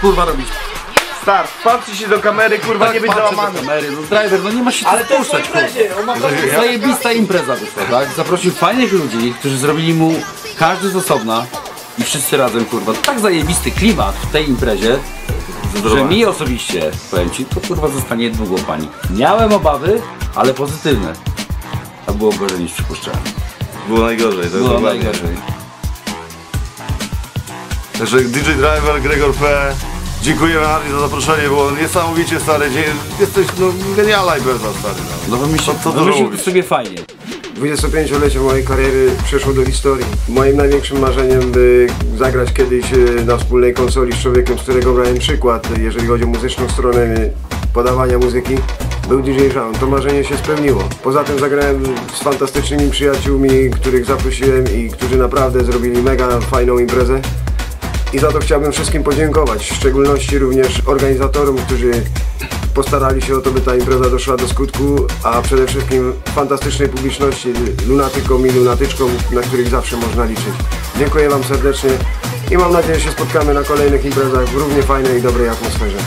Kurwa robić? Start, patrzcie się do kamery, kurwa, nie być patrzę do załamany. kamery, no driver, no nie ma się co Ale to jest spuszczać, po imprezie, kurwa. on ma to- Zajebista impreza wyszła, tak? Zaprosił fajnych ludzi, którzy zrobili mu każdy z osobna i wszyscy razem, kurwa, tak zajebisty klimat w tej imprezie, że mi osobiście, powiem ci, to kurwa zostanie długo pani. Miałem obawy, ale pozytywne. A było gorzej niż przypuszczałem. Było najgorzej, to Było dokładnie. najgorzej. Także DJ Driver, Gregor P. Dziękujemy Harry za zaproszenie, było niesamowicie stary dzień. Jesteś no genialna impreza stary. No. No wymyślił, Co- co mówić. sobie fajnie. 25-lecie mojej kariery przeszło do historii. Moim największym marzeniem, by zagrać kiedyś e, na wspólnej konsoli z człowiekiem, z którego brałem przykład, jeżeli chodzi o muzyczną stronę e, podawania muzyki, był DJ Shaun. To marzenie się spełniło. Poza tym zagrałem z fantastycznymi przyjaciółmi, których zaprosiłem i którzy naprawdę zrobili mega fajną imprezę. I za to chciałbym wszystkim podziękować, w szczególności również organizatorom, którzy postarali się o to, by ta impreza doszła do skutku, a przede wszystkim fantastycznej publiczności, lunatykom i lunatyczkom, na których zawsze można liczyć. Dziękuję Wam serdecznie i mam nadzieję, że się spotkamy na kolejnych imprezach w równie fajnej i dobrej atmosferze.